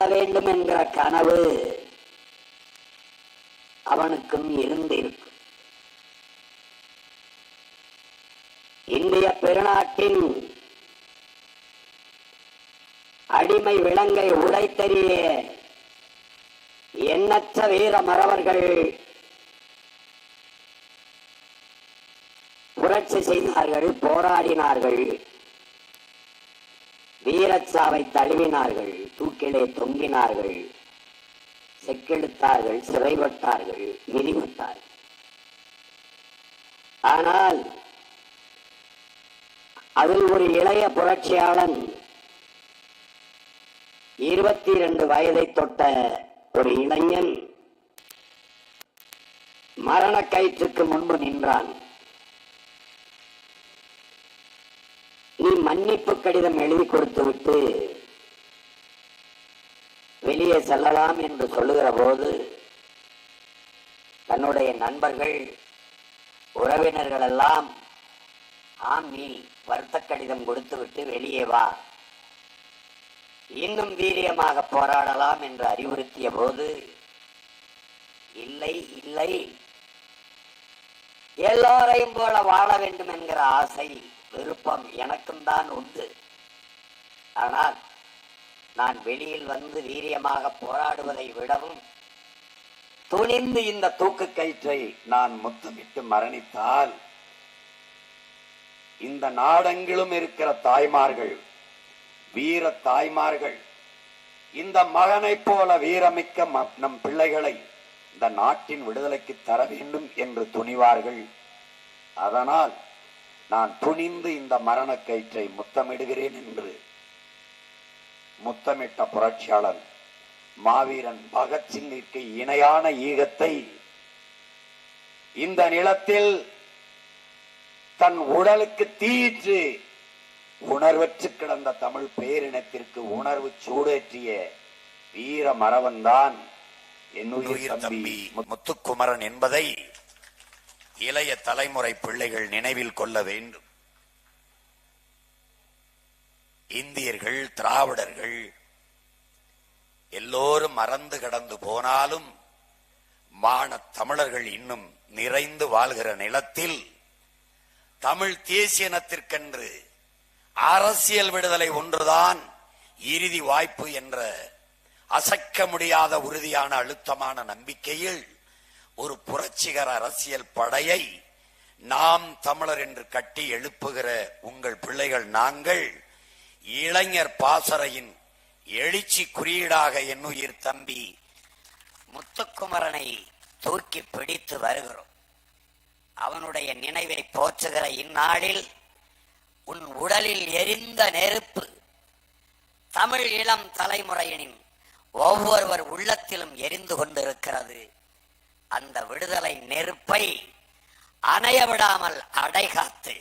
வாழ வேண்டும் என்கிற கனவு அவனுக்கும் இருந்திருக்கும் இந்திய பெருநாட்டின் அடிமை விலங்கை உடைத்தறிய எண்ணற்ற வீர மறவர்கள் புரட்சி செய்தார்கள் போராடினார்கள். வீரச்சாவை தழுவினார்கள் தூக்கிலே தொங்கினார்கள். செக்கெடுத்தார்கள் சிறைப்பட்டார்கள் மிதிவிட்டார்கள் ஆனால் அதில் ஒரு இளைய புரட்சியாளன் இருபத்தி இரண்டு வயதை தொட்ட ஒரு இளைஞன் மரண கயிற்றுக்கு முன்பு நின்றான் நீ மன்னிப்பு கடிதம் எழுதி கொடுத்துவிட்டு வெளியே செல்லலாம் என்று சொல்லுகிற போது தன்னுடைய நண்பர்கள் உறவினர்கள் எல்லாம் ஆம் நீ வருத்த கடிதம் கொடுத்து விட்டு வெளியே வா. இன்னும் வீரியமாக போராடலாம் என்று அறிவுறுத்திய போது இல்லை இல்லை. எல்லோரையும் போல வாழ வேண்டும் என்கிற ஆசை விருப்பம் எனக்கும் தான் உண்டு. ஆனால் நான் வெளியில் வந்து வீரியமாக போராடுவதை விடவும் துணிந்து இந்த தூக்கு கயிற்றை நான் முத்தமிட்டு மரணித்தால் இந்த நாடெங்கிலும் இருக்கிற தாய்மார்கள் வீர தாய்மார்கள் இந்த மகனைப் போல வீரமிக்க நம் பிள்ளைகளை இந்த நாட்டின் விடுதலைக்கு தர வேண்டும் என்று துணிவார்கள். அதனால் நான் துணிந்து இந்த மரண கயிற்றை முத்தமிடுகிறேன் என்று முத்தமிட்ட புரட்சியாளன் மாவீரன் பகத்சிங்கிற்கு இணையான ஈகத்தை இந்த நிலத்தில் தன் உடலுக்கு தீயிற்று உணர்வற்று கிடந்த தமிழ் பேரினத்திற்கு உணர்வு சூடேற்றிய வீர மறவன்தான் என்னுயிர் தம்பி முத்துக்குமரன் என்பதை இளைய தலைமுறை பிள்ளைகள் நினைவில் கொள்ள வேண்டும். இந்தியர்கள் திராவிடர்கள் எல்லோரும் மறந்து கடந்து போனாலும் மான தமிழர்கள் இன்னும் நிறைந்து வாழ்கிற நிலத்தில் தமிழ் தேசியனத்திற்கென்று அரசியல் விடுதலை ஒன்றுதான் இறுதி வாய்ப்பு என்ற அசைக்க முடியாத உறுதியான அழுத்தமான நம்பிக்கையில் ஒரு புரட்சிகர அரசியல் படையை நாம் தமிழர் என்று கட்டி எழுப்புகிற உங்கள் பிள்ளைகள் நாங்கள் இளைஞர் பாசறையின் எழுச்சி குறியீடாக என்னுயிர் தம்பி முத்துக்குமரனை தூக்கி பிடித்து வருகிறோம். அவனுடைய நினைவை போற்றுகிற இந்நாளில் உன் உடலில் எரிந்த நெருப்பு தமிழ் இளம் தலைமுறையினின் ஒவ்வொருவர் உள்ளத்திலும் எரிந்து கொண்டிருக்கிறது. அந்த விடுதலை நெருப்பை அணைய விடாமல் அடைகாத்து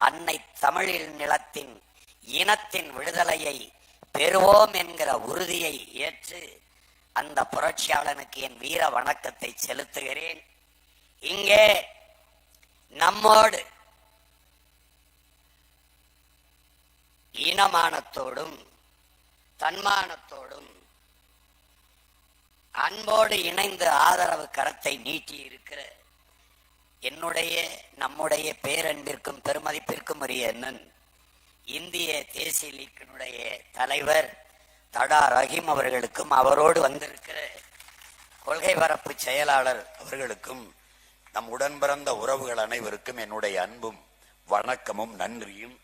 அன்னை தமிழில் நிலத்தின் இனத்தின் விடுதலையை பெறுவோம் என்கிற உறுதியை ஏற்று அந்த புரட்சியாளனுக்கு என் வீர வணக்கத்தை செலுத்துகிறேன். இங்கே நம்மோடு ஈனமானத்தோடும் தன்மானத்தோடும் அன்போடு இணைந்து ஆதரவு கரத்தை நீட்டி இருக்கிற என்னுடைய நம்முடைய பேரன்பிற்கும் பெருமதிப்பிற்கும் உரிய அண்ணன் இந்திய தேசிய லீக்கினுடைய தலைவர் தடா ரஹீம் அவர்களுக்கும் அவரோடு வந்திருக்கிற கொள்கை பரப்பு செயலாளர் அவர்களுக்கும் நம் உடன்பிறந்த உறவுகள் அனைவருக்கும் என்னுடைய அன்பும் வணக்கமும் நன்றியும்.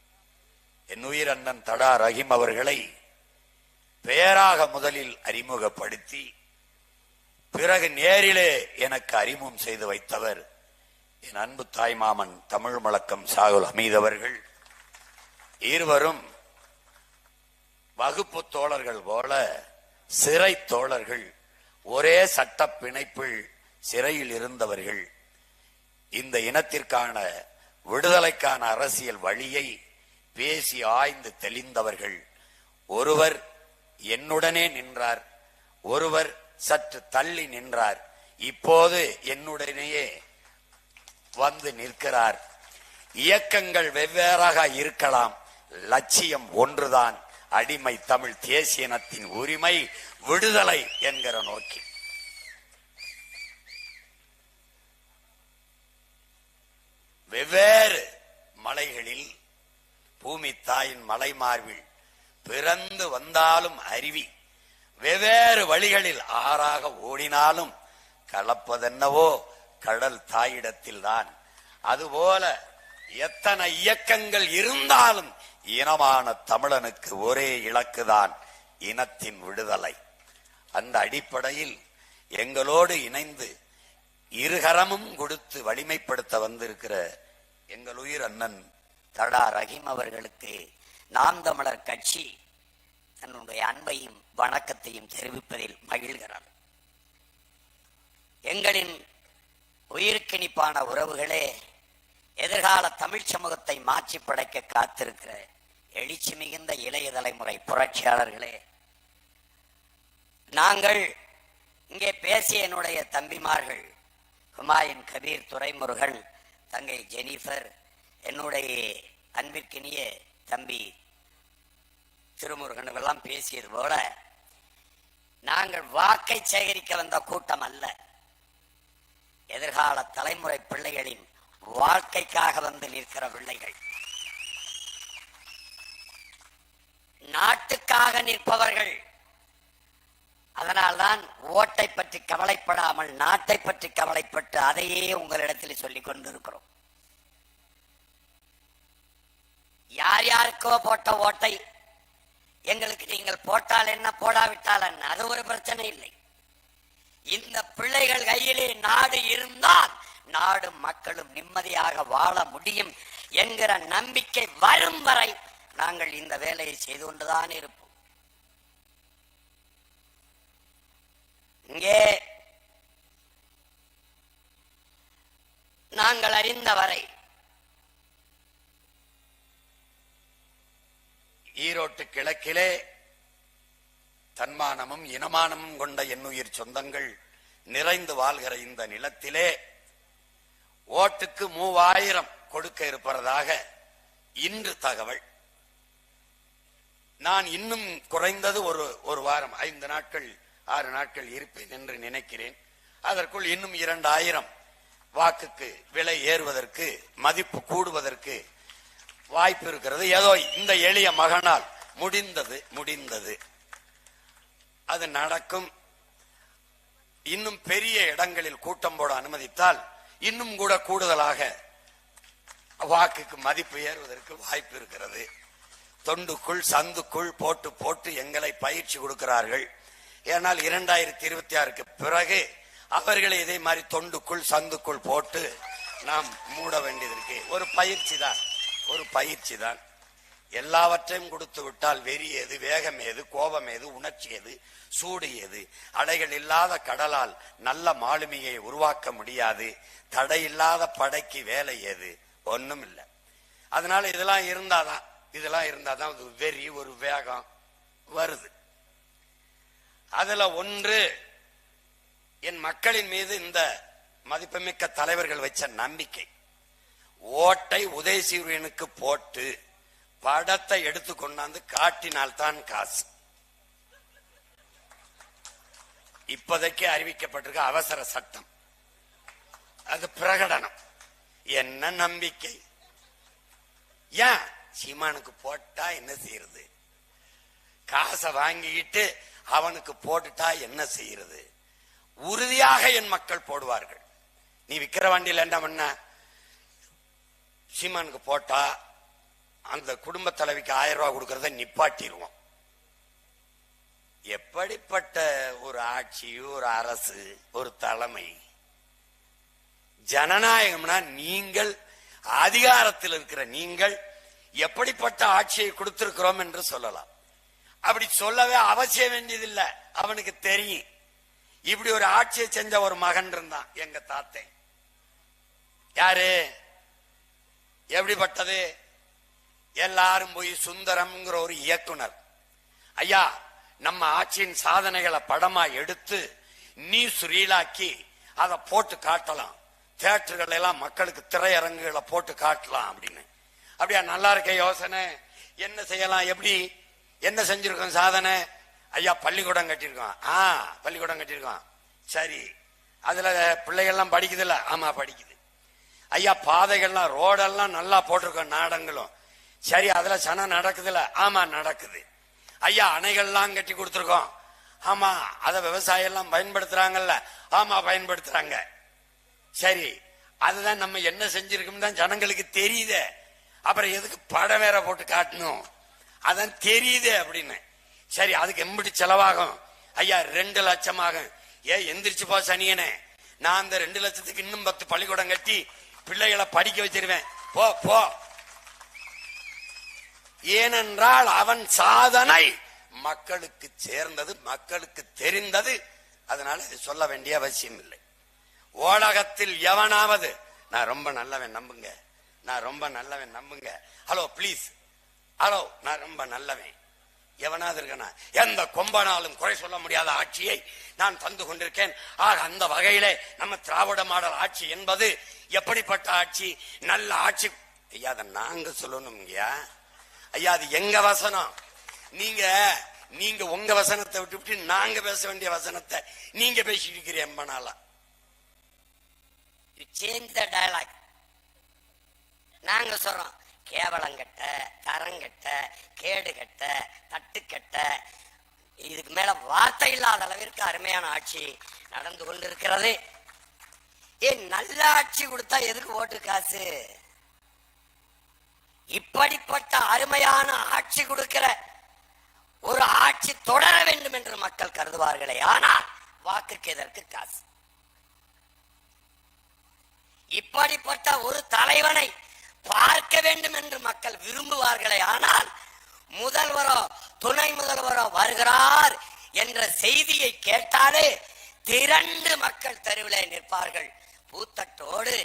என் உயிர் அண்ணன் தடா ரஹீம் அவர்களை பெயராக முதலில் அறிமுகப்படுத்தி பிறகு நேரிலே எனக்கு அறிமுகம் செய்து வைத்தவர் என் அன்பு தாய்மாமன் தமிழ் முழக்கம் சாகுல் ஹமீத் அவர்கள். இருவரும் வகுப்பு தோழர்கள் போல சிறை தோழர்கள் ஒரே சட்ட பிணைப்பில் சிறையில் இருந்தவர்கள். இந்த இனத்திற்கான விடுதலைக்கான அரசியல் வழியை பேசி ஆய்ந்து தெளிந்தவர்கள். ஒருவர் என்னுடனே நின்றார் ஒருவர் சற்று தள்ளி நின்றார். இப்போது என்னுடனேயே வந்து நிற்கிறார். இயக்கங்கள் வெவ்வேறாக இருக்கலாம். லட்சியம் ஒன்றுதான். அடிமை தமிழ் தேசிய இனத்தின் உரிமை விடுதலை என்கிற நோக்கி. வெவ்வேறு மலைகளில் பூமி தாயின் மலை மார்பில் பிறந்து வந்தாலும் அருவி. வெவ்வேறு வழிகளில் ஆறாக ஓடினாலும் கலப்பதென்னவோ கடல் தாயிடத்தில் தான் அதுபோல எத்தனை இயக்கங்கள் இருந்தாலும் இனமான தமிழனுக்கு ஒரே இலக்குதான் இனத்தின் விடுதலை. அந்த அடிப்படையில் எங்களோடு இணைந்து இருகரமும் கொடுத்து வலிமைப்படுத்த வந்திருக்கிற எங்கள் உயிர் அண்ணன் தடா ரஹீம் அவர்களுக்கு நாம் தமிழர் கட்சி தன்னுடைய அன்பையும் வணக்கத்தையும் தெரிவிப்பதில் மகிழ்கிறார். எங்களின் உயிர்க்கிணிப்பான உறவுகளே எதிர்கால தமிழ் சமூகத்தை மாற்றி படைக்க காத்திருக்கிற எழுச்சி மிகுந்த இளைய தலைமுறை புரட்சியாளர்களே நாங்கள் இங்கே பேசிய என்னுடைய தம்பிமார்கள் ஹுமாயின் கபீர் துரைமுருகன் தங்கை ஜெனிஃபர் என்னுடைய அன்பிற்கினிய தம்பி திருமுருகன் எல்லாம் பேசியது போல நாங்கள் வாக்கை சேகரிக்க வந்த கூட்டம் அல்ல. எதிர்கால தலைமுறை பிள்ளைகளின் வாழ்க்கைக்காக வந்து நிற்கிற பிள்ளைகள். நாட்டுக்காக நிற்பவர்கள். அதனால்தான் ஓட்டை பற்றி கவலைப்படாமல் நாட்டை பற்றி கவலைப்பட்டு அதையே உங்களிடத்தில் சொல்லிக் கொண்டிருக்கிறோம். யார் யாருக்கோ போட்ட ஓட்டை எங்களுக்கு நீங்கள் போட்டால் என்ன போடாவிட்டால் என்ன? அது ஒரு பிரச்சனை இல்லை. இந்த பிள்ளைகள் கையிலே நாடு இருந்தால் நாடு மக்களும் நிம்மதியாக வாழ முடியும் என்கிற நம்பிக்கை வரும் வரை நாங்கள் இந்த வேலையை செய்து கொண்டுதான் இருப்போம். இங்கே நாங்கள் அறிந்தவரை ஈரோட்டு கிழக்கிலே தன்மானமும் இனமானமும் கொண்ட என்னுயிர் சொந்தங்கள் நிறைந்து வாழ்கிற இந்த நிலத்திலே ஓட்டுக்கு மூவாயிரம் கொடுக்க இருப்பதாக இன்று தகவல். நான் இன்னும் குறைந்தது ஒரு ஒரு வாரம் ஐந்து நாட்கள் ஆறு நாட்கள் இருப்பேன் என்று நினைக்கிறேன். அதற்குள் இன்னும் இரண்டாயிரம் வாக்குக்கு விலை ஏறுவதற்கு மதிப்பு கூடுவதற்கு வாய்ப்பு இருக்கிறது. ஏதோ இந்த எளிய மகனால் முடிந்தது முடிந்தது. அது நடக்கும். இன்னும் பெரிய இடங்களில் கூட்டம் போட அனுமதித்தால் இன்னும் கூட கூடுதலாக வாக்குக்கு மதிப்பு ஏறுவதற்கு வாய்ப்பு இருக்கிறது. தொண்டுக்குள் சந்துக்குள் போட்டு போட்டு எங்களை பயிற்சி கொடுக்கிறார்கள். ஏனால் இரண்டாயிரத்தி இருபத்தி ஆறுக்கு பிறகு அவர்களை இதே மாதிரி தொண்டுக்குள் சந்துக்குள் போட்டு நாம் மூட வேண்டியது இருக்கு. ஒரு பயிற்சி தான். ஒரு பயிற்சி தான். எல்லாவற்றையும் கொடுத்து விட்டால் வெறி ஏது வேகம் ஏது கோபம் ஏது உணர்ச்சி ஏது சூடு ஏது? அடைகள் இல்லாத கடலால் நல்ல மாலுமியை உருவாக்க முடியாது. தடை இல்லாத படைக்கு வேலை ஏது? ஒன்றும் இல்லை. அதனால இதெல்லாம் இருந்தாதான் இதெல்லாம் இருந்தாதான் ஒரு வெறி ஒரு வேகம் வருது. அதுல ஒன்று என் மக்களின் மீது இந்த மதிப்புமிக்க தலைவர்கள் வச்ச நம்பிக்கை. ஓட்டை உதயசூரியனுக்கு போட்டு படத்தை எடுத்து கொண்டாந்து காட்டினால்தான் காசு. இப்போதைக்கு அறிவிக்கப்பட்டிருக்க அவசர சட்டம். அது பிரகடனம். என்ன நம்பிக்கை? ஏன்? சீமானுக்கு போட்டா என்ன செய்யறது? காசை வாங்கிக்கிட்டு அவனுக்கு போட்டுட்டா என்ன செய்யறது? உறுதியாக என் மக்கள் போடுவார்கள். நீ விக்கிற வண்டியில் என்ன பண்ண சீமானுக்கு போட்டா அந்த குடும்ப தலைவிக்கு ஆயிரம் ரூபாய் கொடுக்கறத நிப்பாட்டிடுவோம் எப்படிப்பட்ட ஒரு ஆட்சி ஒரு அரசு ஒரு தலைமை? ஜனநாயகம்னா நீங்கள் அதிகாரத்தில் இருக்கிற நீங்கள் எப்படிப்பட்ட ஆட்சியை கொடுத்திருக்கிறோம் என்று சொல்லலாம். அப்படி சொல்லவே அவசியம் வேண்டியதில்லை. அவனுக்கு தெரியும். இப்படி ஒரு ஆட்சியை செஞ்ச ஒரு மகன் இருந்தான் எங்க தாத்தன் யாரு? எப்படிப்பட்டது? எல்லாரும் போய் சுந்தரம்ங்கிற ஒரு இயக்குனர். ஐயா நம்ம ஆட்சியின் சாதனைகளை படமா எடுத்து நியூஸ் ரீலாக்கி அதை போட்டு காட்டலாம். தியேட்டர்கள் எல்லாம் மக்களுக்கு திரையரங்குகளை போட்டு காட்டலாம் அப்படின்னு. அப்படியா நல்லா இருக்க யோசனை. என்ன செய்யலாம் எப்படி? என்ன செஞ்சிருக்கோம் சாதனை? ஐயா பள்ளிக்கூடம் கட்டியிருக்கோம். ஆ பள்ளிக்கூடம் கட்டியிருக்கோம். சரி. அதுல பிள்ளைகள்லாம் படிக்குதுல்ல? ஆமா படிக்குது. ஐயா பாதைகள்லாம் ரோடெல்லாம் நல்லா போட்டிருக்கோம் நாடங்களும். சரி அதுல சனம் நடக்குதுல்ல ஆமா நடக்குது. ஐயா அணைகள்லாம் கட்டி கொடுத்துருக்கோம். ஆமா அத விவசாயம் எல்லாம் பயன்படுத்துறாங்கல்ல. ஆமா பயன்படுத்துறாங்க. சரி அதுதான் நம்ம என்ன செஞ்சிருக்கோம் தான் ஜனங்களுக்கு தெரியுதே. அப்புறம் எதுக்கு படம் வேற போட்டு காட்டணும்? அதான் தெரியுதே அப்படின்னு. சரி அதுக்கு எம்பிட்டு செலவாகும். ஐயா ரெண்டு லட்சம் ஆகும் ஏ எந்திரிச்சு போ சனியனே. நான் அந்த ரெண்டு லட்சத்துக்கு இன்னும் பத்து பள்ளிக்கூடம் கட்டி பிள்ளைகளை படிக்க வச்சிருவேன். போ போ. ஏனென்றால் அவன் சாதனை மக்களுக்கு சேர்ந்தது மக்களுக்கு தெரிந்தது. அதனால இதை சொல்ல வேண்டிய அவசியம் இல்லை. உலகத்தில் எவனாவது நான் ரொம்ப நல்லவன் நம்புங்க. நான் ரொம்ப நல்லவன் நம்புங்க. ஹலோ ப்ளீஸ் ஹலோ நான் ரொம்ப நல்லவன். எவனாவது இருக்கனா? எந்த கொம்பனாலும் குறை சொல்ல முடியாத ஆட்சியை நான் தந்து கொண்டிருக்கேன். ஆக அந்த வகையிலே நம்ம திராவிட மாடல் ஆட்சி என்பது எப்படிப்பட்ட ஆட்சி? நல்ல ஆட்சி. ஐயா அதை நாங்க சொல்லணும் ஐயா ஐயா அது எங்க வசனம்? நீங்க நீங்க உங்க வசனத்தை விட்டு விட்டு நாங்க பேச வேண்டிய வசனத்தை நீங்க பேசிட்டு இருக்கிறீங்க எம்பனால நாளா. சேஞ்ச் த டயலாக் நாங்க சொல்றோம் கேவலங்கட்ட தரங்கட்ட கேடுகட்ட தட்டுக்கட்ட இதுக்கு மேல வார்த்தை இல்லாத அளவிற்கு அருமையான ஆட்சி நடந்து கொண்டிருக்கிறது. ஏன் நல்ல ஆட்சி கொடுத்தா எதுக்கு ஓட்டு காசு? இப்படிப்பட்ட அருமையான ஆட்சி கொடுக்கிற ஒரு ஆட்சி தொடர வேண்டும் என்று மக்கள் கருதுவார்களே. ஆனால் வாக்குக்கு எதற்கு காசு? இப்படிப்பட்ட ஒரு தலைவனை பார்க்க வேண்டும் என்று மக்கள் விரும்புவார்களே. ஆனால் முதல்வரோ துணை முதல்வரோ வருகிறார் என்ற செய்தியை கேட்டாலே திரண்டு மக்கள் தெருவிலே நிற்பார்கள். பூத்தட்டோடு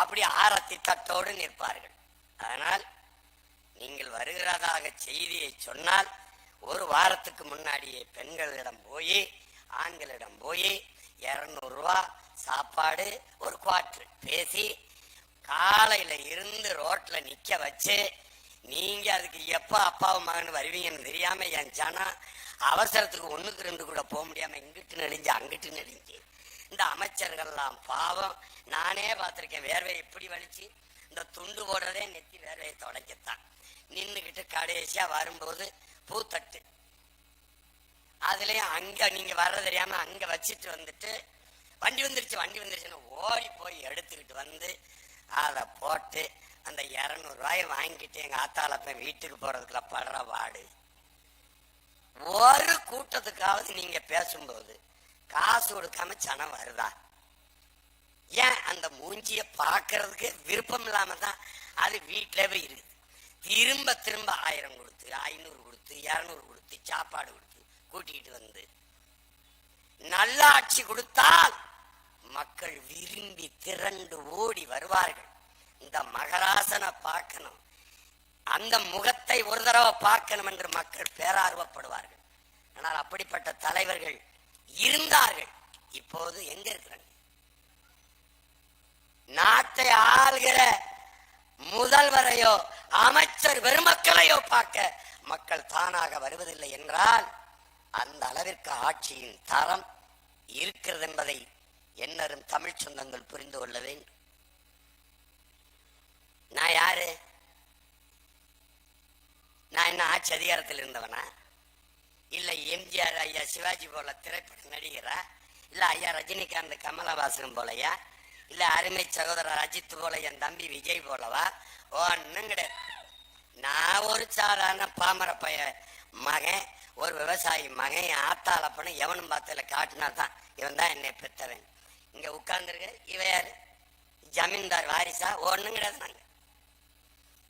அப்படி ஆரத்தி தட்டோடு நிற்பார்கள். அதனால் நீங்கள் வருகிறதாக செய்தியை சொன்னால் ஒரு வாரத்துக்கு முன்னாடியே பெண்களிடம் போய் ஆண்களிடம் போய் இரநூறுவா சாப்பாடு ஒரு குவாட்ரு பேசி காலையில இருந்து ரோட்ல நிக்க வச்சு நீங்க அதுக்கு எப்ப அப்பாவும் மகன் வருவீங்கன்னு தெரியாம என் ஜனம் அவசரத்துக்கு ஒண்ணுக்கு ரெண்டு கூட போக முடியாம இங்கிட்டு நெளிஞ்சு அங்கிட்டு நெளிஞ்சு. இந்த அமைச்சர்கள்லாம் பாவம். நானே பார்த்துருக்கேன் வேர்வை இப்படி வலிச்சு இந்த துண்டு போடுறதே நெத்தி வேர்வையை தொடக்கத்தான். நின்றுக்கிட்டு கடைசியா வரும்போது பூத்தட்டு. அதுலயும் அங்க நீங்க வர்ற தெரியாம அங்க வச்சுட்டு வந்துட்டு வண்டி வந்துருச்சு வண்டி வந்துருச்சுன்னு ஓடி போய் எடுத்துக்கிட்டு வந்து அதை போட்டு அந்த இரநூறுவாயை வாங்கிட்டு எங்க ஆத்தால போய் வீட்டுக்கு போறதுக்குள்ள படுற பாடு ஒரு கூட்டத்துக்காவது நீங்க பேசும்போது காசு கொடுக்காம சனம் வருதா? ஏன் அந்த மூஞ்சிய பார்க்கறதுக்கு விருப்பம் இல்லாம தான் அது வீட்டிலவே இருக்குது திரும்ப திரும்ப ஆயிரம் கொடுத்து ஐநூறு கொடுத்து இருநூறு கொடுத்து சாப்பாடு கொடுத்து கூட்டிகிட்டு வந்து. நல்ல ஆட்சி கொடுத்தால் மக்கள் விரும்பி திரண்டு ஓடி வருவார்கள். இந்த மகராசனை பார்க்கணும். அந்த முகத்தை ஒரு தடவை பார்க்கணும் என்று மக்கள் பேரார்வப்படுவார்கள். ஆனால் அப்படிப்பட்ட தலைவர்கள் இருந்தார்கள். இப்போது எங்க இருக்கிறாங்க? நாட்டை ஆள்கிற முதல்வரையோ அமைச்சர் பெருமக்களையோ பார்க்க மக்கள் தானாக வருவதில்லை என்றால் அந்த அளவிற்கு ஆட்சியின் தரம் இருக்கிறது என்பதை என்னரும் தமிழ் சொந்தங்கள் புரிந்து கொள்ள வேண்டும். நான் யாரு? நான் என்ன ஆட்சி அதிகாரத்தில் இருந்தவனா? இல்ல எம்ஜிஆர் ஐயா சிவாஜி போல திரைப்பட நடிகரா? இல்ல ஐயா ரஜினிகாந்த் கமலஹாசன் போலயா? இல்ல அருமை சகோதரர் அஜித் போல என் தம்பி விஜய் போலவா? ஒன்றும் கிடையாது. நான் ஒரு சாதாரண பாமர பைய மகன் ஒரு விவசாயி மகன் என் ஆத்தால எவனும் பார்த்ததுல காட்டினா தான் இவன் தான் என்னை பெற்றவன் இங்க உட்கார்ந்துருக்க இவ யார்? ஜமீன்தார் வாரிசா? ஒன்றும் கிடையாது நாங்க.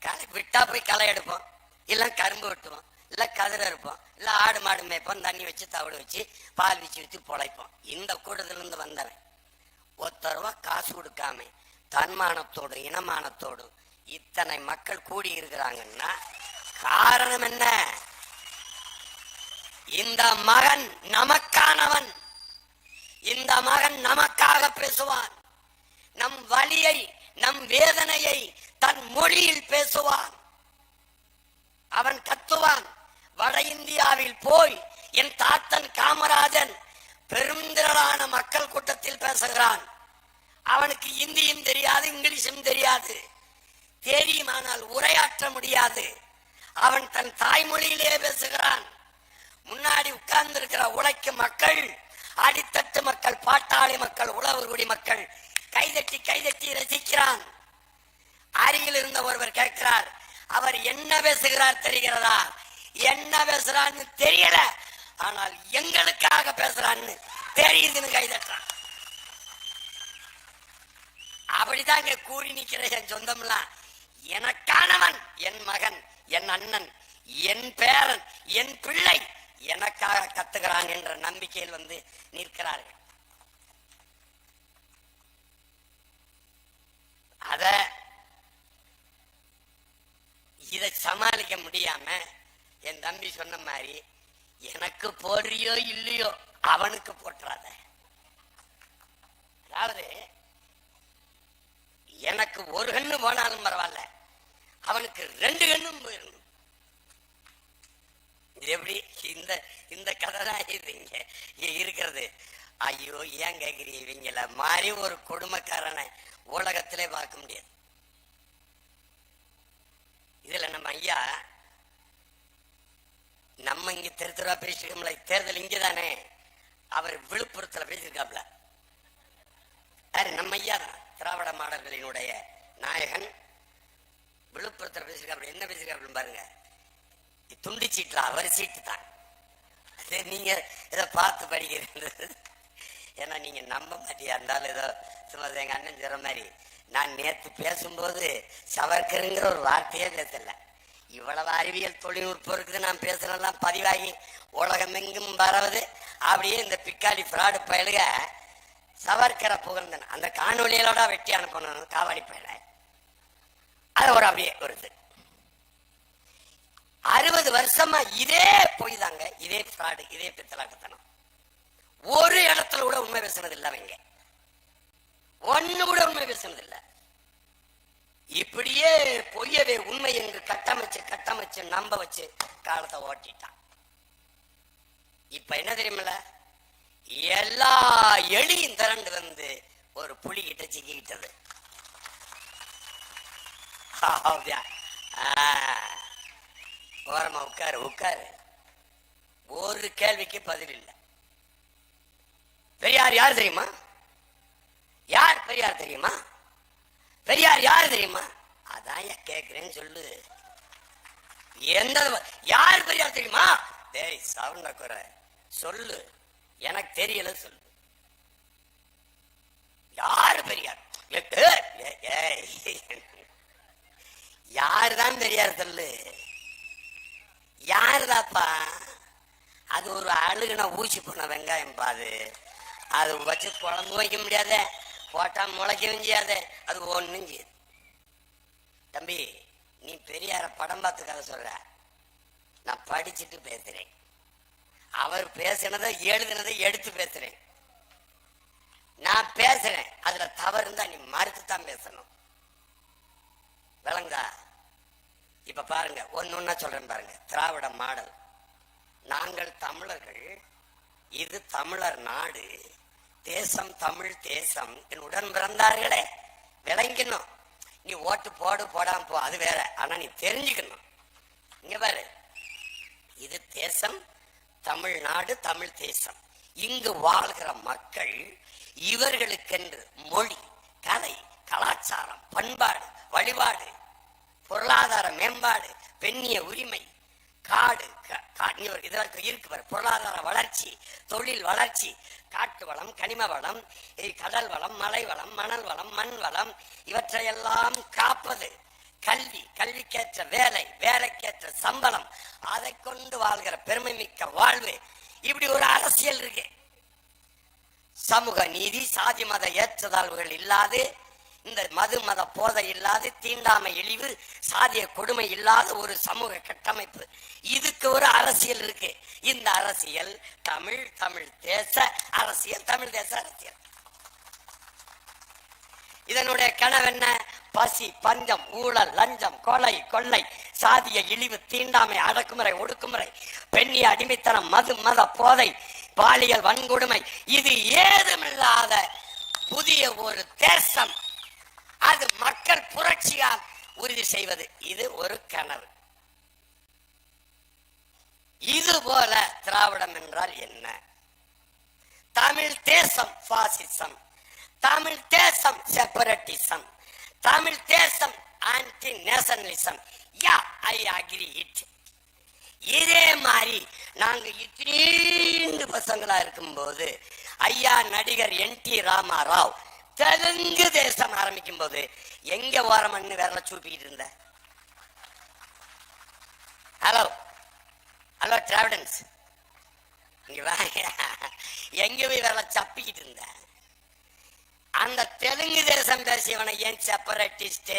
களை விட்டா போய் களை எடுப்போம். இல்லை கரும்பு வெட்டுவோம். இல்ல கதிர இருப்போம் இல்ல ஆடு மாடு மேய்ப்போம் தண்ணி வச்சு தவிடு வச்சு பால் வச்சு வச்சு பொழைப்போம் இந்த கூட்டத்துல இருந்து வந்தவன் ஒத்த ரூபா காசு கொடுக்காம தன்மானத்தோடு இனமானத்தோடு இத்தனை மக்கள் கூடி இருக்கிறாங்கன்னா காரணம் என்ன? இந்த மகன் நமக்கானவன். இந்த மகன் நமக்காக பேசுவான். நம் வலியை நம் வேதனையை தன் மொழியில் பேசுவான். அவன் கத்துவான். வட இந்தியாவில் போய் என் தாத்தன் காமராஜன் பெருந்திரளான மக்கள் கூட்டத்தில் பேசுகிறான். அவனுக்கு இந்தியும் தெரியாது இங்கிலீஷும் தெரியாது. தெரியுமானால் உரையாற்ற முடியாது. அவன் தன் தாய்மொழியிலே பேசுகிறான். முன்னாடி உட்கார்ந்து இருக்கிற உழைக்கும் மக்கள் அடித்தட்டு மக்கள் பாட்டாளி மக்கள் உழவர்குடி மக்கள் கைதட்டி கைதட்டி ரசிக்கிறான். அருகில் இருந்த ஒருவர் கேட்கிறார் அவர் என்ன பேசுகிறார் தெரிகிறதா? என்ன பேசுறான்னு தெரியல. ஆனால் எங்களுக்காக பேசுறான்னு தெரியுதுன்னு கைதட்டுறான் அப்படிதாங்க கூறி நிக்கிற என் சொந்தம்லாம். எனக்கானவன் என் மகன் என் அண்ணன் என் பேரன் என் பிள்ளை எனக்காக கத்துகிறான் என்ற நம்பிக்கையில் வந்து நிற்கிறார்கள். அத இதை சமாளிக்க முடியாம என் தம்பி சொன்ன மாதிரி எனக்கு போடுறியோ இல்லையோ அவனுக்கு போட்டுறாத. அதாவது எனக்கு ஒரு கண்ணு போனாலும் பரவாயில்ல அவனுக்கு ரெண்டு கண்ணும் போயிடணும் இது எப்படி? இந்த இந்த கதை தான் இது இங்க இங்க இருக்கிறது. ஐயோ ஏன் கேக்குறீங்க இவங்கள? மாதிரி ஒரு கொடுமைக்காரனை உலகத்திலே பார்க்க முடியாது. இதுல நம்ம ஐயா நம்ம இங்க தெரு தெருவா பேசிக்கோம்ல தேர்தல் இங்கதானே? அவர் விழுப்புரத்துல பேசியிருக்காப்ல. யாரு? நம்ம ஐயா தான். திராவிட மாடல்களினுடைய நாயகன். விழுப்புரத்தில் பேசியிருக்காப்ல. என்ன பேசியிருக்காப்ல பாருங்க. துண்டு சீட்ல அவர் சீட்டு தான். அது நீங்க இதை பார்த்து படிக்கிறது ஏன்னா நீங்க நம்ப மாட்டியா? இருந்தாலும் ஏதோ சும்மா எங்க அண்ணன் சொல்ற மாதிரி. நான் நேத்து பேசும்போது சவர்க்கருங்கிற ஒரு வார்த்தையே பேசலை. இவ்வளவு அறிவியல் தொழில்நுட்பம் இருக்குது. நான் பேசுறதெல்லாம் பதிவாகி உலகமெங்கும் பரவுது. அப்படியே இந்த பிக்காலி ஃப்ராடு பயலுக சவர்க்கரை புகழ்ந்தன். அந்த காணொலிகளோட வெட்டி அனுப்பணும் காவாடி பயல அது ஒரு அப்படியே வருது அறுபது வருஷமா இதே பொய் தாங்க. இதே ஃப்ராடு இதே பித்தலாட்டத்தனம். ஒரு இடத்துல கூட உண்மை பேசுனது இல்ல அவங்க. ஒன்னு கூட உண்மை பேசுனது இல்ல. இப்படியே பொய்யவே உண்மை என்று கட்டமைச்சு கட்டமைச்சு நம்ப வச்சு காலத்தை ஓட்டிட்டான். இப்ப என்ன தெரியுமில்ல? எல்லா எலியும் திரண்டு வந்து ஒரு புலி கிட்ட சிக்கிக்கிட்டது ஓரமா உட்காரு உட்காரு. ஒரு கேள்விக்கு பதில் இல்லை. பெரியார் யார் தெரியுமா? யார் பெரியார் தெரியுமா? பெரியார் யாரு தெரியுமா? அதான் ஏன் கேக்குறேன்னு சொல்லு. எந்த யார் பெரியார் தெரியுமா? டேய் சவுண்ட குறை. சொல்லு. எனக்கு தெரியல சொல்லு. யாரு பெரியார்? ஏய், ஏய், தான் பெரியார் சொல்லு? யாருதாப்பா? அது ஒரு அழுகுன ஊசி போன வெங்காயம் பாது அது. வச்சு குழம்பு வைக்க முடியாத. போட்டா முளைக்கவும் செய்யாத அது ஒன்றும் செய்யாது தம்பி நீ பெரியார படம் பார்த்து கதை சொல்ற. நான் படிச்சுட்டு பேசுறேன். அவர் பேசினதை எழுதினதை எடுத்து பேசுறேன். நான் பேசுறேன். அதுல தவறு இருந்தா நீ மறுத்து தான் பேசணும். விளங்குதா? இப்ப பாருங்க ஒன்னு ஒன்னா சொல்றேன் பாருங்க. திராவிட மாடல். நாங்கள் தமிழர்கள் இது தமிழர் நாடு. தேசம் தமிழ் தேசம். என் உடன் பிறந்தார்களே. விளங்கிக்கணும். நீ ஓட்டு போடு போடாம போ. அது வேற. ஆனா நீ தெரிஞ்சுக்கணும். இங்க பாரு. இது தேசம் தமிழ்நாடு தமிழ் தேசம். இங்கு வாழ்கிற மக்கள் இவர்களுக்கென்று மொழி கலை கலாச்சாரம் பண்பாடு வழிபாடு பொருளாதார மேம்பாடு பெண்ணிய உரிமை காடு இதெல்லாம் இதற்கு இருக்கு பாரு பொருளாதார வளர்ச்சி தொழில் வளர்ச்சி காட்டு வளம் கனிம வளம் கடல் வளம் மலை வளம் மணல் வளம் மண் வளம் இவற்றையெல்லாம் காப்பது கல்வி கல்விக்கேற்ற வேலை வேலைக்கேற்ற சம்பளம் அதை கொண்டு வாழ்கிற பெருமை மிக்க வாழ்வு. இப்படி ஒரு அரசியல் இருக்கு. சமூக நீதி சாதி மத ஏற்றதாழ்வுகள் இல்லாது இந்த மது மத போதை இல்லாது தீண்டாமை இழிவு சாதிய கொடுமை இல்லாத ஒரு சமூக கட்டமைப்பு. இதுக்கு ஒரு அரசியல் இருக்கு. இந்த அரசியல் தமிழ் தமிழ் தேச அரசியல் தமிழ் தேச அரசியல். இதனுடைய கனவு என்ன? பசி பஞ்சம் ஊழல் லஞ்சம் கொலை கொள்ளை சாதிய இழிவு தீண்டாமை அடக்குமுறை ஒடுக்குமுறை பெண்ணிய அடிமைத்தனம் மது மத போதை பாலியல் வன்கொடுமை. இது ஏதுமில்லாத புதிய ஒரு தேசம். அது மக்கள் புரட்சியால் உறுதி செய்வது. இது ஒரு கனவு. இது போல திராவிடம் என்றால் என்ன? தமிழ் தேசம் பாசிசம் தமிழ் தேசம் செப்பரட்டிசம் தமிழ் தேசம் anti nationalism yeah I agree it இதே மாதிரி நாங்க இத்தனீண்டு பசங்களா இருக்கும்போது ஐயா நடிகர் என் டி ராமாராவ் தெலுங்கு தேசம் ஆரம்பிக்கும் போது எங்க ஓரமண்ணு விரல சூப்பிக்கிட்டு இருந்த ஹலோ ஹலோ டிராவிடன்ஸ் இங்க வாங்க எங்க போய் விரல சப்பிக்கிட்டு இருந்த அந்த தெலுங்கு தேசம் பேசியவனை ஏன் செப்பரேட்டிஸ்ட்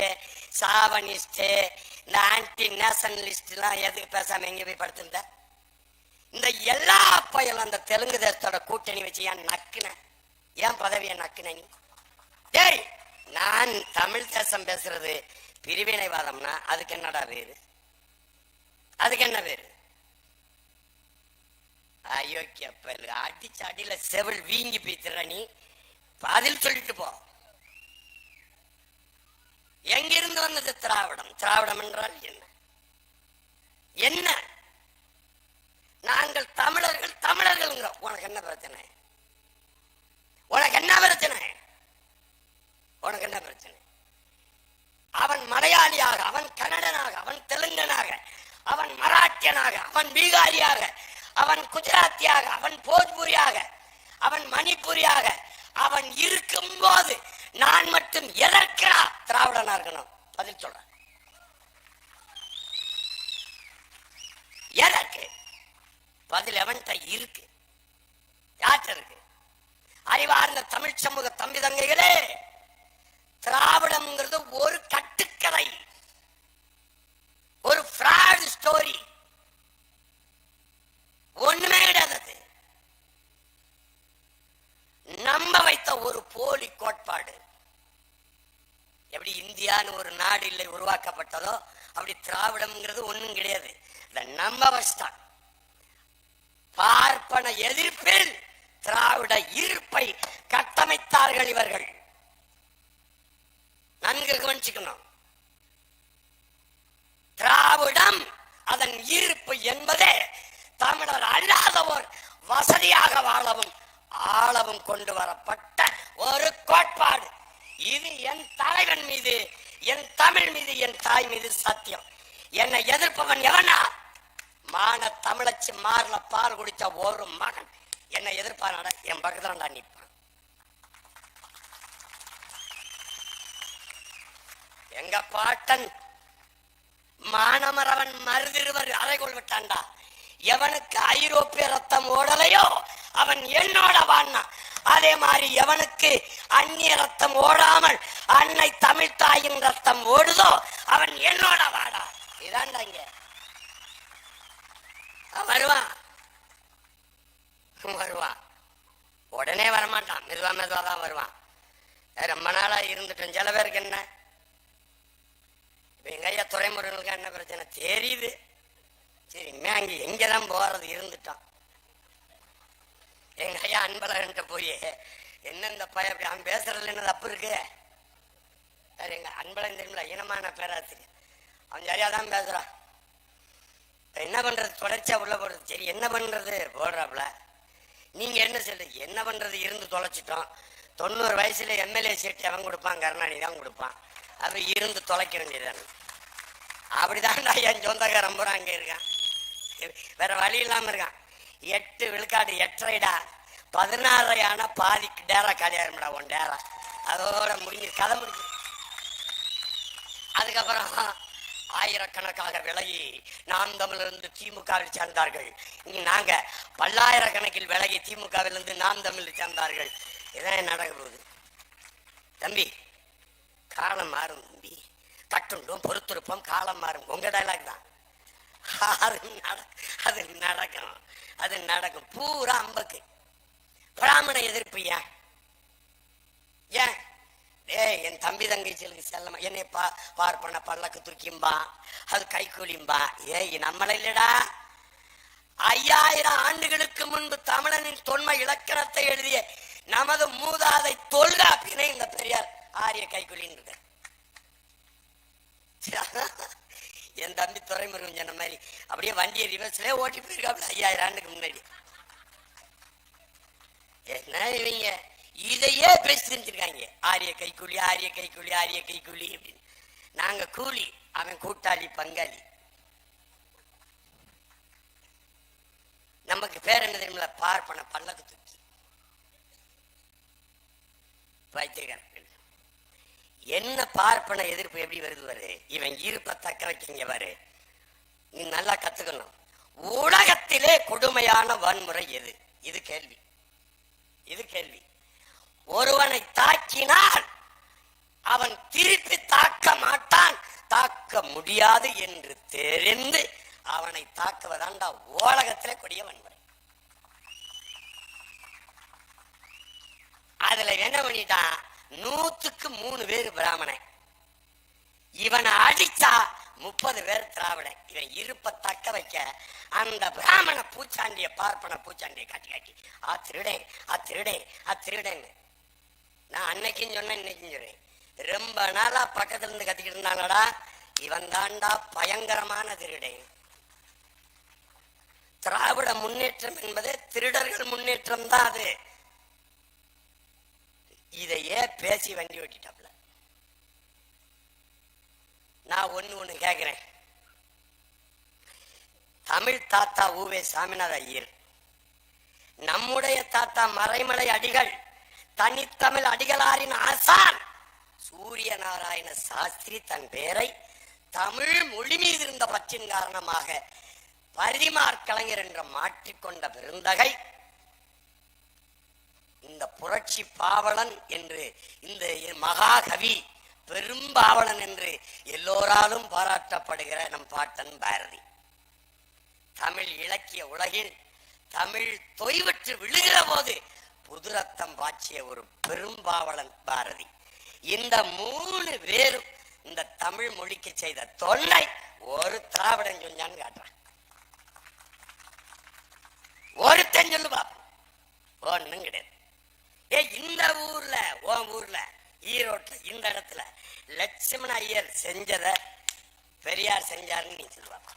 சாவனிஸ்ட் இந்த ஆன்டி நேஷனலிஸ்ட் எல்லாம் எதுக்கு பேசாம எங்க போய் படுத்திருந்த இந்த எல்லா பயலும் அந்த தெலுங்கு தேசத்தோட கூட்டணி வச்சு ஏன் நக்குன ஏன் பதவியை நக்குன நீ டேய் நான் தமிழ் தேசம் பேசுறது பிரிவினைவாதம்னா அதுக்கு என்னடா பேரு? அதுக்கு என்ன பேரு? அயோக்கிய பல்லு அடிச்சு அடியில செவல் வீங்கி பீத்துற நீ. பதில் சொல்லிட்டு போ. எங்கிருந்து வந்தது திராவிடம்? திராவிடம் என்றால் என்ன? என்ன? நாங்கள் தமிழர்கள் தமிழர்கள் உனக்கு என்ன பிரச்சனை? உனக்கு என்ன பிரச்சனை? உனக்கு என்ன பிரச்சனை? அவன் மலையாளியாக அவன் கன்னடனாக அவன் தெலுங்கனாக அவன் மராட்டியனாக அவன் பீகாரியாக அவன் குஜராத்தியாக அவன் போஜ்புரியாக அவன் மணிப்பூரியாக அவன் இருக்கும் போது நான் மட்டும் எதற்கா திராவிடனா இருக்கணும்? பதில் சொல்றேன். எதற்கு? பதில் எவன்கிட்ட இருக்கு? யார்கிட்ட இருக்கு? அறிவார்ந்த தமிழ் சமூக தம்பி தங்கைகளே! திராவிடம்ங்கிறது ஒரு கட்டுக்கதை ஒரு ஃப்ராட் ஸ்டோரி ஒண்ணுமே கிடையாது நம்ப வைத்த ஒரு போலி கோட்பாடு. எப்படி இந்தியான்னு ஒரு நாடு இல்லை உருவாக்கப்பட்டதோ அப்படி திராவிடம்ங்கிறது ஒண்ணும் கிடையாது. இந்த நம்ப வச்சிட்டான் பார்ப்பன எதிர்ப்பில் திராவிட இருப்பை கட்டமைத்தார்கள் இவர்கள். நன்கு கவனிச்சுக்கணும். திராவிடம் அதன் ஈர்ப்பு என்பதே தமிழர் அல்லாதவர் வசதியாக வாழவும் ஆளவும் கொண்டு வரப்பட்ட ஒரு கோட்பாடு. இது என் தலைவன் மீது என் தமிழ் மீது என் தாய் மீது சத்தியம். என்னை எதிர்ப்பவன் எவனா? மான தமிழச்சி மாறல பால் குடிச்ச ஒரு மகன். என்னை எதிர்ப்பான என் பக்கத்துல நான் நிற்பான் எங்க பாட்டன் மானமரவன் மருதிருவர் அறைகொள் விட்டான்டா. எவனுக்கு ஐரோப்பிய ரத்தம் ஓடலையோ அவன் என்னோட வான்னா. அதே மாதிரி எவனுக்கு அந்நிய ரத்தம் ஓடாமல் அன்னை தமிழ் தாயின் ரத்தம் ஓடுதோ அவன் என்னோட வாடா. இதான்டா இங்க. வருவான். வருவான். உடனே வரமாட்டான். மெதுவா மெதுவா தான் வருவான். ரொம்ப நாளா இருந்துட்டோம் சில பேருக்கு என்ன? எங்க ஐயா துறைமுருகனுக்கு என்ன பிரச்சனை? தெரியுது. சரி இனிமே அங்க எங்கதான் போறது? இருந்துட்டான். எங்க ஐயா அன்பழகன்ட்ட போய் என்ன இந்த பையன் அப்படி? அவன் பேசுறதுல என்ன தப்பு இருக்கு? சரி எங்க அன்பழகன் தெரியுமில்ல இனமான பேராசிரியர் அவன் சரியா தான் பேசுறான். என்ன பண்றது? தொடர்ச்சியா உள்ள போடுறது சரி என்ன பண்றது? போடுறாப்புல. நீங்க என்ன சொல்றது என்ன பண்றது? இருந்து தொலைச்சிட்டோம். தொண்ணூறு வயசுல எம்எல்ஏ சீட்டு அவன் கொடுப்பான் கருணாநிதி தான் கொடுப்பான். அப்படி இருந்து தொலைக்க வேண்டியதானே அப்படிதான்டா என் சொந்தக்காரன் பூரா அங்கே இருக்கான். வேற வழி இல்லாமல் இருக்கான். எட்டு விழுக்காடு எட்டரைடா. பதினாறையான பாதி டேரா காலியாரும்டா உன் டேரா. அதோட முடிஞ்சு கதை முடிஞ்சு. அதுக்கப்புறம் ஆயிரக்கணக்காக விலகி நாம் தமிழிலிருந்து திமுகவில் சேர்ந்தார்கள். இங்க நாங்க பல்லாயிரக்கணக்கில் விலகி திமுகவிலிருந்து நாம் தமிழில் சேர்ந்தார்கள். இதான் நடக்க போகுது. தம்பி காலம் மாறும் தம்பி. கட்டுண்டும் பொறுத்திருப்போம் காலம் மாறும். உங்க டைலாக் தான். அது அது நடக்கும். அது நடக்கும். பூரா அம்பக்கு. பிராமண எதிர்ப்பு ஏன்? ஏன்? ஏய் என் தம்பி தங்கச்சிகளுக்கு செல்லமா? என்னை பா பார்ப்பன பல்லக்கு தூக்கிம்பா அது கை கூலிம்பா ஏய் நம்மள இல்லடா. ஐயாயிரம் ஆண்டுகளுக்கு முன்பு தமிழனின் தொன்மை இலக்கணத்தை எழுதிய நமது மூதாதை தொல்காப்பினை இந்த பெரியார். ஆரிய கைக்குலின்னு என் தம்பி துறைமுருகன் சொன்ன மாதிரி அப்படியே வண்டியை ரிவர்ஸ்ல ஓட்டி போயிருக்காப்புல ஐயாயிரம் ஆண்டுக்கு முன்னாடி. என்ன இவங்க? இதையே பேசி தெரிஞ்சிருக்காங்க. ஆரிய கைக்கூலி ஆரிய கைக்கூலி ஆரிய கைக்கூலி அப்படின்னு. நாங்க கூலி அவன் கூட்டாளி பங்காளி. நமக்கு பேர் என்ன தெரியுமில பார்ப்பன பல்லக்கு தூக்கி. வைத்திருக்கார் என்ன பார்ப்பன எதிர்ப்பு எப்படி வருது பாரு? இவன் இருப்ப தக்க வைக்கிங்க பாரு. நீ நல்லா கத்துக்கணும். உலகத்திலே கொடுமையான வன்முறை எது? இது கேள்வி. இது கேள்வி. ஒருவனை தாக்கினால் அவன் திருப்பி தாக்க மாட்டான். தாக்க முடியாது என்று தெரிந்து அவனை தாக்குவதாண்டா உலகத்திலே கொடிய வன்முறை. அதுல என்ன பண்ணிட்டான்? நூத்துக்கு மூணு பேர் பிராமணன். இவனை அடிச்சா முப்பது பேர் திராவிடன். இவன் இருப்ப தக்க வைக்க அந்த பிராமண பூச்சாண்டிய பார்ப்பன பூச்சாண்டிய காட்டி காட்டி ஆ திருடேன் ஆ திருடேன் ஆ திருடேன்னு நான் அன்னைக்கும் சொன்னேன் இன்னைக்கும் சொல்றேன். ரொம்ப நாளா பக்கத்துல இருந்து கத்திக்கிட்டு இருந்தாங்கடா. இவன் தாண்டா பயங்கரமான திருடேன். திராவிட முன்னேற்றம் என்பது திருடர்கள் முன்னேற்றம் தான் அது. இதையே பேசி வண்டி ஓட்டிட்டாப்ல. நான் ஒண்ணு ஒண்ணு கேக்குறேன். தமிழ் தாத்தா ஊவே சாமிநாத ஐயர். நம்முடைய தாத்தா மறைமலை அடிகள் தனித்தமிழ் அடிகளாரின் ஆசான் சூரிய நாராயண சாஸ்திரி தன் பெயரை தமிழ் மொழி மீது இருந்த பற்றின் காரணமாக பரிதிமார் கலைஞர் என்ற மாற்றிக்கொண்ட பெருந்தகை இந்த புரட்சி பாவலன் என்று இந்த மகாகவி பெரும்பாவலன் என்று எல்லோராலும் பாராட்டப்படுகிற நம் பாட்டன் பாரதி. தமிழ் இலக்கிய உலகில் தமிழ் தொய்வற்று விழுகிற போது புதுரத்தம் பாய்ச்சிய ஒரு பெரும்பாவலன் பாரதி. இந்த மூணு பேரும் இந்த தமிழ் மொழிக்கு செய்த தொல்லை ஒரு திராவிடன் சொன்னான்னு காட்டுறான். ஒருத்தன் சொல்லு பாப்போம் ஒண்ணும் கிடையாது. ஏ இந்த ஊர்ல உன் ஊர்ல ஈரோட்ல இந்த இடத்துல லட்சுமண ஐயர் செஞ்சத பெரியார் செஞ்சாருன்னு நீ சொல்லுவாங்க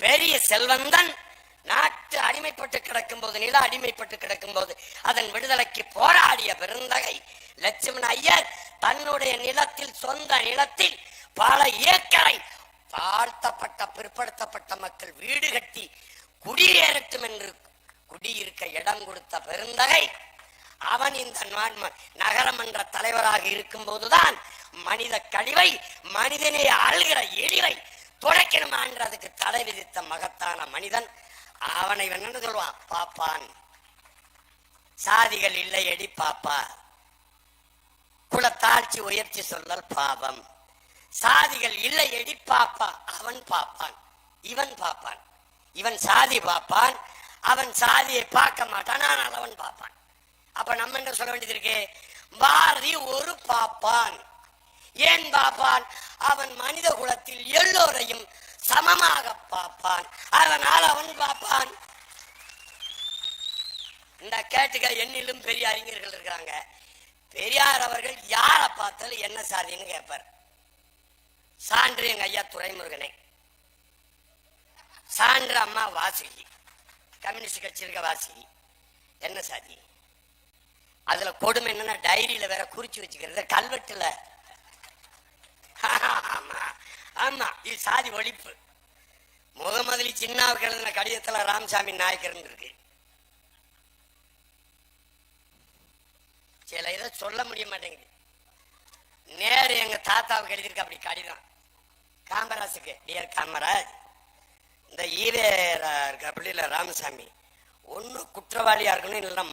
பெரிய செல்வந்தன் நாட்டு அடிமைப்பட்டு கிடக்கும் போது நில அடிமைப்பட்டு கிடக்கும் போது அதன் விடுதலைக்கு போராடிய பெருந்தகை லட்சுமண ஐயர் தன்னுடைய நிலத்தில் சொந்த நிலத்தில் பல ஏக்கரை தாழ்த்தப்பட்ட பிற்படுத்தப்பட்ட மக்கள் வீடு கட்டி குடியேறட்டும் என்று குடியிருக்க இடம் கொடுத்த பெருந்தகை அவன் இந்த நான்ம- நகரமன்ற தலைவராக இருக்கும் போதுதான் மனித கழிவை மனிதனை ஆள்கிற எலிவை துடைக்கணுமான்றதுக்கு தடை விதித்த மகத்தான மனிதன் அவனை என்ன சொல்லுவான்? பாப்பான். சாதிகள் இல்லையடி பாப்பா. குலத்தாழ்ச்சி உயர்ச்சி சொல்லல் பாவம். சாதிகள் இல்லை எடி பாப்பா. அவன் பாப்பான். இவன் பாப்பான். இவன் சாதி பாப்பான். அவன் சாதியை பார்க்க மாட்டான் ஆனால் அவன் பாப்பான். அப்ப நம்ம என்ன சொல்ல வேண்டியது இருக்கு? பாரதி ஒரு பாப்பான். ஏன் பாப்பான்? அவன் மனித குலத்தில் எல்லோரையும் சமமாக பார்ப்பான். அதனால் அவன் பார்ப்பான் இந்த கேட்டுக்க என்னிலும் பெரிய அறிஞர்கள் இருக்கிறாங்க பெரியார் அவர்கள் யாரை பார்த்தாலும் என்ன சாதின்னு கேட்பார். சான்று எங்க ஐயா துரைமுருகனை. சான்று அம்மா வாசுகி. கம்யூனிஸ்ட் கட்சி இருக்க வாசுகி. என்ன சாதி? அதுல கொடுமை என்னன்னா டைரியில வேற குறிச்சு வச்சுக்கிறது கல்வெட்டுல. ஆமா ஆமா இது சாதி ஒழிப்பு. முத முதலி சின்னாவுக்கு எழுதின கடிதத்துல ராமசாமி நாயக்கர் இருக்கு. சில இதை சொல்ல முடிய மாட்டேங்குது. நேரு எங்க தாத்தாவுக்கு எழுதியிருக்கு அப்படி கடிதம். காமராஜுக்கு. டியர் காமராஜ் இந்த ஈவே இருக்க பிள்ளைல ராமசாமி ஒண்ணு குற்றவாளியா இருக்கணும் இல்லைன்னா